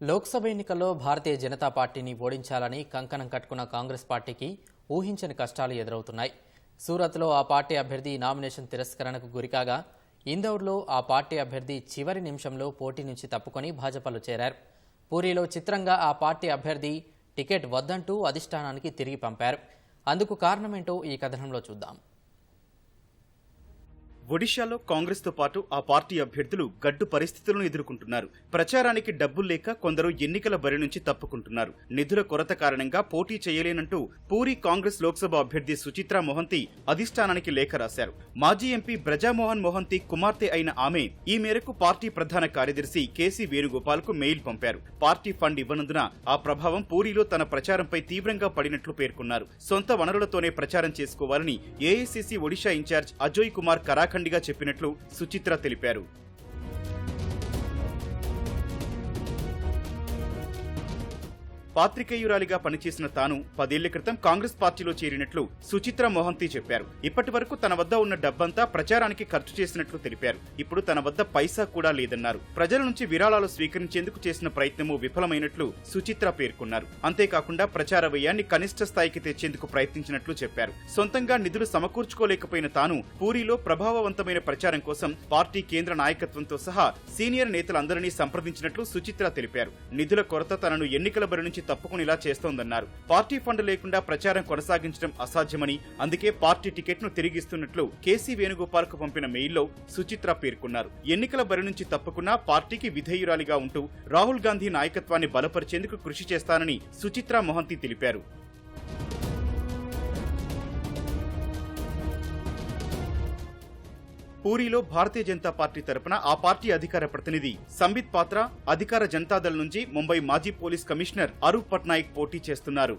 లోక్సభ ఎన్నికల్లో భారతీయ జనతా పార్టీని ఓడించాలని కంకణం కట్టుకున్న కాంగ్రెస్ పార్టీకి ఊహించని కష్టాలు ఎదురవుతున్నాయి. సూరత్లో ఆ పార్టీ అభ్యర్థి నామినేషన్ తిరస్కరణకు గురికాగా ఇందౌర్లో ఆ పార్టీ అభ్యర్థి చివరి నిమిషంలో పోటీ నుంచి తప్పుకొని భాజపాలో చేరారు. పూరిలో చిత్రంగా ఆ పార్టీ అభ్యర్థి టికెట్ వద్దంటూ అధిష్టానానికి తిరిగి పంపారు. అందుకు కారణమేంటో ఈ కథనంలో చూద్దాం. ఒడిశాలో కాంగ్రెస్తో పాటు ఆ పార్టీ అభ్యర్థులు గడ్డు పరిస్థితులను ఎదుర్కొంటున్నారు. ప్రచారానికి డబ్బులు లేక కొందరు ఎన్నికల బరి నుంచి తప్పుకుంటున్నారు. నిధుల కొరత కారణంగా పోటీ చేయలేనంటూ పూరి కాంగ్రెస్ లోక్సభ అభ్యర్థి సుచిత్రా మొహంతి అధిష్టానానికి లేఖ రాశారు. మాజీ ఎంపీ బ్రజామోహన్ మొహంతి కుమార్తె అయిన ఆమె ఈ మేరకు పార్టీ ప్రధాన కార్యదర్శి కేసీ వేణుగోపాల్కు మెయిల్ పంపారు. పార్టీ ఫండ్ ఇవ్వనందున ఆ ప్రభావం పూరిలో తన ప్రచారంపై తీవ్రంగా పడినట్లు పేర్కొన్నారు. సొంత వనరులతోనే ప్రచారం చేసుకోవాలని AICC Odisha in charge Ajay Kumar కరాఖండిగా చెప్పినట్లు సుచిత్ర తెలిపారు. పాత్రికేయురాలిగా పనిచేసిన తాను పదేళ్ళ క్రితం కాంగ్రెస్ పార్టీలో చేరినట్లు సుచిత్ర మోహంతి చెప్పారు. ఇప్పటి వరకు తన వద్ద ఉన్న డబ్బంతా ప్రచారానికి ఖర్చు చేసినట్లు తెలిపారు. ఇప్పుడు తన వద్ద పైసా కూడా లేదన్నారు. ప్రజల నుంచి విరాళాలు స్వీకరించేందుకు చేసిన ప్రయత్నము విఫలమైనట్లు సుచిత్ర పేర్కొన్నారు. అంతేకాకుండా ప్రచార వ్యయాన్ని కనిష్ట స్థాయికి తెచ్చేందుకు ప్రయత్నించినట్లు చెప్పారు. సొంతంగా నిధులు సమకూర్చుకోలేకపోయిన తాను పూరిలో ప్రభావవంతమైన ప్రచారం కోసం పార్టీ కేంద్ర నాయకత్వంతో సహా సీనియర్ నేతలందరినీ సంప్రదించినట్లు సుచిత్ర తెలిపారు. నిధుల కొరత తనను ఎన్నికల బరి నుంచి తప్పుకునేలా చేస్తోందన్నారు. పార్టీ ఫండ్ లేకుండా ప్రచారం కొనసాగించడం అసాధ్యమని అందుకే పార్టీ టికెట్ను తిరిగిస్తున్నట్లు కేసీ వేణుగోపాల్కు పంపిన మెయిల్లో సుచిత్ర పేర్కొన్నారు. ఎన్నికల బరి నుంచి తప్పుకున్నా పార్టీకి విధేయురాలిగా ఉంటూ రాహుల్ గాంధీ నాయకత్వాన్ని బలపరిచేందుకు కృషి చేస్తానని సుచిత్ర మొహంతి తెలిపారు. పూరిలో భారతీయ జనతా పార్టీ తరపున ఆ పార్టీ అధికార ప్రతినిధి సంబిత్ పాత్ర అధికార జనతాదళ్ నుంచి ముంబై మాజీ పోలీస్ కమిషనర్ అరూప్ పట్నాయక్ పోటీ చేస్తున్నారు.